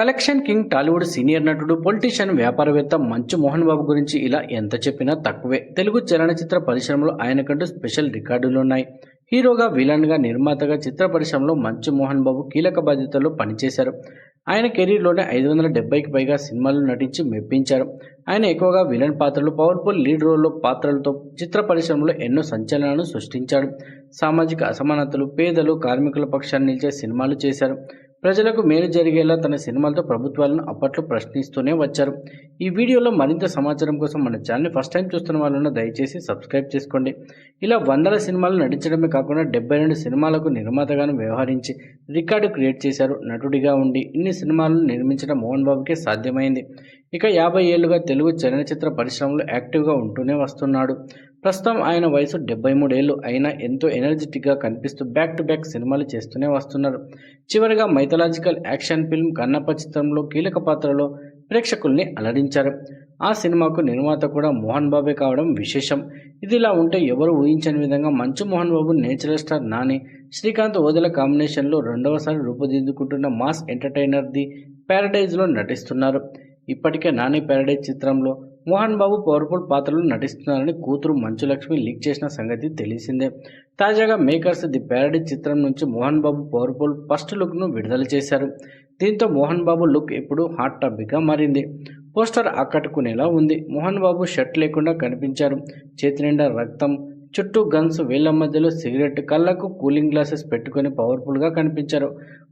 Collection king Tollywood senior నటుడు politician వ్యాపారవేత్త మంచు మోహన్ బాబు గురించి ఇలా ఎంత చెప్పినా తక్కువే. తెలుగు చలనచిత్ర పరిశ్రమలో ఆయనకంటూ స్పెషల్ రికార్డులు ఉన్నాయి. హీరోగా విలన్గా నిర్మాతగా చిత్ర పరిశ్రమలో మంచు మోహన్ బాబు కీలక బాధ్యతల్లో పనిచేశారు. ఆయన కెరీర్లోనే ఐదు వందల డెబ్బైకి పైగా సినిమాలు నటించి మెప్పించారు. ఆయన ఎక్కువగా విలన్ పాత్రలు పవర్ఫుల్ లీడ్ రోల్లో పాత్రలతో చిత్ర పరిశ్రమలో ఎన్నో సంచలనాలను సృష్టించాడు. సామాజిక అసమానతలు పేదలు కార్మికుల పక్షాన్ని నిలిచే సినిమాలు చేశారు. ప్రజలకు మేలు జరిగేలా తన సినిమాలతో ప్రభుత్వాలను అప్పట్లో ప్రశ్నిస్తూనే వచ్చారు. ఈ వీడియోలో మరింత సమాచారం కోసం మన ఛానల్ని ఫస్ట్ టైం చూస్తున్న వాళ్ళను దయచేసి సబ్స్క్రైబ్ చేసుకోండి. ఇలా వందల సినిమాలు నటించడమే కాకుండా డెబ్బై రెండు సినిమాలకు నిర్మాతగాను వ్యవహరించి రికార్డు క్రియేట్ చేశారు నటుడిగా ఉండి ఇన్ని సినిమాలను నిర్మించడం మోహన్ బాబుకే సాధ్యమైంది. ఇక యాభై ఏళ్ళుగా తెలుగు చలనచిత్ర పరిశ్రమలో యాక్టివ్గా ఉంటూనే వస్తున్నాడు. ప్రస్తుతం ఆయన వయసు డెబ్బై మూడేళ్ళు అయినా ఎంతో ఎనర్జెటిక్గా కనిపిస్తూ బ్యాక్ టు బ్యాక్ సినిమాలు చేస్తూనే వస్తున్నారు. చివరిగా మైథలాజికల్ యాక్షన్ ఫిల్మ్ కన్నప్ప చిత్రంలో కీలక పాత్రలో ప్రేక్షకుల్ని అలరించారు. ఆ సినిమాకు నిర్మాత కూడా మోహన్ బాబే కావడం విశేషం. ఇదిలా ఉంటే ఎవరు ఊహించని విధంగా మంచు మోహన్ బాబు నేచురల్ స్టార్ నాని శ్రీకాంత్ ఓదెల కాంబినేషన్లో రెండవసారి రూపుదిద్దుకుంటున్న మాస్ ఎంటర్టైనర్ ది ప్యారడైజ్లో నటిస్తున్నారు. ఇప్పటికే నాని ప్యారడైజ్ చిత్రంలో మోహన్ బాబు పవర్ఫుల్ పాత్రలు నటిస్తున్నారని కూతురు మంచులక్ష్మి లీక్ చేసిన సంగతి తెలిసిందే. తాజాగా మేకర్స్ ది ప్యారడైజ్ చిత్రం నుంచి మోహన్ బాబు పవర్ఫుల్ ఫస్ట్ లుక్ను విడుదల చేశారు. దీంతో మోహన్ బాబు లుక్ ఇప్పుడు హాట్ టాపిక్గా మారింది. పోస్టర్ ఆకట్టుకునేలా ఉంది. మోహన్ బాబు షర్ట్ లేకుండా కనిపించారు. చేతి నిండా రక్తం చుట్టూ గన్స్ వీళ్ళ మధ్యలో సిగరెట్ కళ్ళకు కూలింగ్ గ్లాసెస్ పెట్టుకొని పవర్ఫుల్గా కనిపించారు.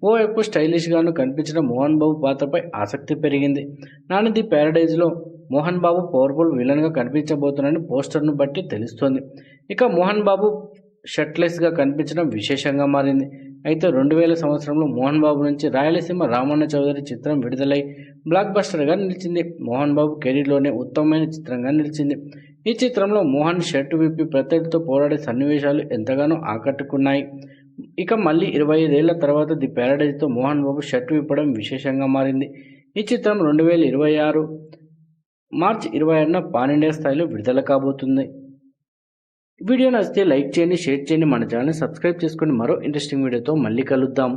ఓవైపు స్టైలిష్గాను కనిపించిన మోహన్ బాబు పాత్రపై ఆసక్తి పెరిగింది. నానిది ప్యారడైజ్లో మోహన్ బాబు పవర్ఫుల్ విలన్గా కనిపించబోతున్నాడని పోస్టర్ను బట్టి తెలుస్తోంది. ఇక మోహన్ బాబు షర్ట్లెస్గా కనిపించడం విశేషంగా మారింది. అయితే రెండు వేల సంవత్సరంలో మోహన్ బాబు నుంచి రాయలసీమ రామన్న చౌదరి చిత్రం విడుదలై బ్లాక్ బస్టర్గా నిలిచింది. మోహన్ బాబు కెరీర్లోనే ఉత్తమమైన చిత్రంగా నిలిచింది. ఈ చిత్రంలో మోహన్ షర్టు విప్పి ప్రత్యర్థితో పోరాడే సన్నివేశాలు ఎంతగానో ఆకట్టుకున్నాయి. ఇక మళ్ళీ ఇరవై ఐదేళ్ళ తర్వాత ది ప్యారడైజ్తో మోహన్ బాబు షర్టు విప్పడం విశేషంగా మారింది. ఈ చిత్రం రెండు వేల ఇరవై ఆరు మార్చ్ ఇరవై ఆరున పానిండియా స్థాయిలో విడుదల కాబోతుంది. వీడియో నచ్చితే లైక్ చేయండి షేర్ చేయండి. మన ఛానల్ని సబ్స్క్రైబ్ చేసుకొని మరో ఇంట్రెస్టింగ్ వీడియోతో మళ్ళీ కలుద్దాం.